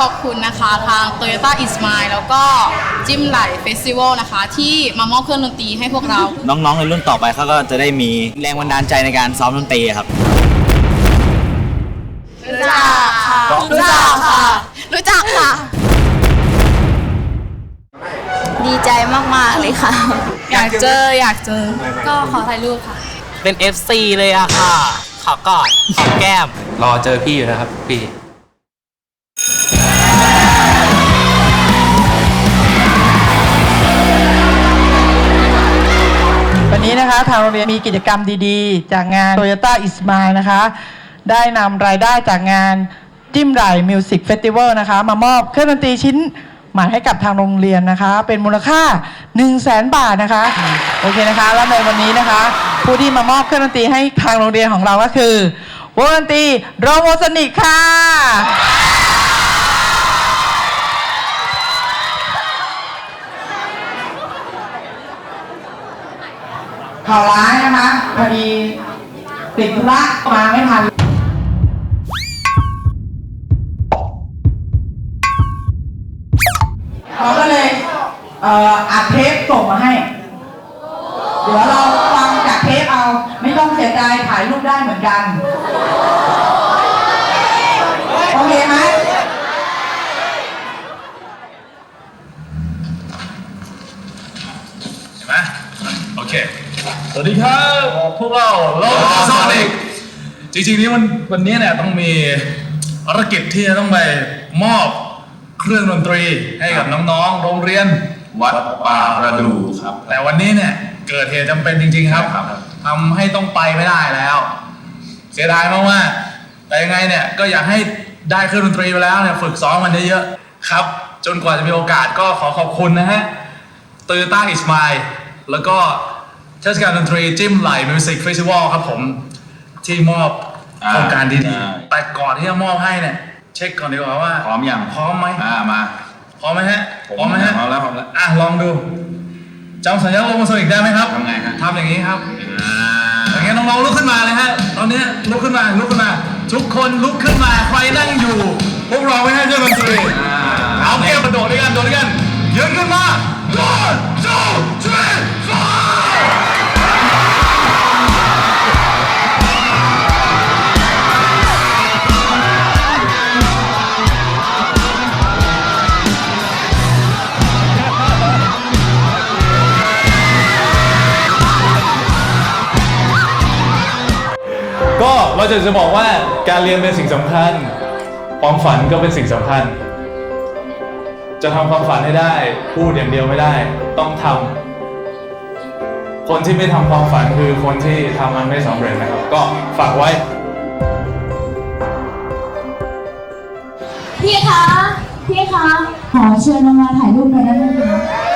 ขอบคุณนะคะทาง Toyota i s m i l e แล้วก็จิ้มไหลเฟสติวัลนะคะ ที่มามอบเครื่องดนตรีให้พวกเรา น้องๆในรุ่นต่อไปเขาก็จะได้มีแรงบันดาลใจในการซ้อมดนตรีครับ รู้จักค่ะรู้จักค่ะ รู้จักค่ะ ดีใจมาก ๆ เลยค่ะ อยากเจออยากเจอ ก็ขอถ่ายรูปค่ะ เป็น FC เลยอะค่ะ ขอกอด ขอแก้ม รอเจอพี่อยู่นะครับ พี่ นะคะ ทางโรงเรียนมีกิจกรรมดีๆ จากงาน Toyota i s m i l e นะคะ ได้นำรายได้จากงานจิ้มไหลมิวสิกเฟสติวัลนะคะ มามอบเครื่องดนตรีชิ้นใหม่ให้กับทางโรงเรียนนะคะ เป็นมูลค่า 1 0 0 0 0แสนบาทนะคะ โอเคนะคะ แล้วในวันนี้นะคะ ผู้ที่มามอบเครื่องดนตรีให้ทางโรงเรียนของเราก็คือวงดนตรีโรโมสนิกค่ะ ข่าวร้ายนะคะ พอดีติดธุระมาไม่ทัน เขาก็เลยเอ่ออัดเทปส่งมาให้ เดี๋ยวเราฟังจากเทปเอา ไม่ต้องเสียดายถ่ายรูปได้เหมือนกัน โอเคไหม เห็นไหมโอเค สวัสดีครับพวกเราโลโซนิกจริงๆนี้วันวันนี้เนี่ยต้องมีภารกิจที่จะต้องไปมอบเครื่องดนตรีให้กับน้องๆ โรงเรียนวัดป่าประดูครับ แต่วันนี้เนี่ยเกิดเหตุจำเป็นจริง ๆ ครับครับทำให้ต้องไปไม่ได้แล้ว เสียดายมากๆแต่ยังไงเนี่ยก็อยากให้ได้เครื่องดนตรีไปแล้วเนี่ยฝึกซ้อมมันเยอะๆครับ จนกว่าจะมีโอกาสก็ขอขอบคุณนะฮะโตโยต้าอิสมายแล้วก็ เทศกาลดนตรีจิ้มไหลมิวสิกเฟสติวัลครับผมที่มอบอ่าโครงการดีใช่ๆแต่ก่อนที่จะมอบให้เนี่ย เช็คก่อนดีกว่าว่า พร้อมยังพร้อมไหมอ่ามาพร้อมไหมฮะผมพร้อมไหมฮะพร้อมแล้วพร้อมแล้ว อะลองดูจำสัญญาณโลโมโซนิกได้ไหมครับทำไงฮะ ทำอย่างนี้ครับ อ่าอย่างนี้น้องๆลุกขึ้นมาเลยฮะ ตอนนี้ลุกขึ้นมาลุกขึ้นมา ทุกคนลุกขึ้นมาใครนั่งอยู่ พวกเราไม่ให้เจ้าดนตรีเอาเกมมาโดดด้วยกันโดดด้วยกันยืนขึ้นมา one two three four เราจะจะบอกว่าการเรียนเป็นสิ่งสำคัญ ความฝันก็เป็นสิ่งสำคัญ จะทำความฝันให้ได้ พูดอย่างเดียวไม่ได้ ต้องทำคนที่ไม่ทำความฝันคือคนที่ทำมันไม่สำเร็จนะครับ ก็ฝากไว้พี่คะพี่คะขอเชิญมาถ่ายรูปหน่อยได้ไหมคะ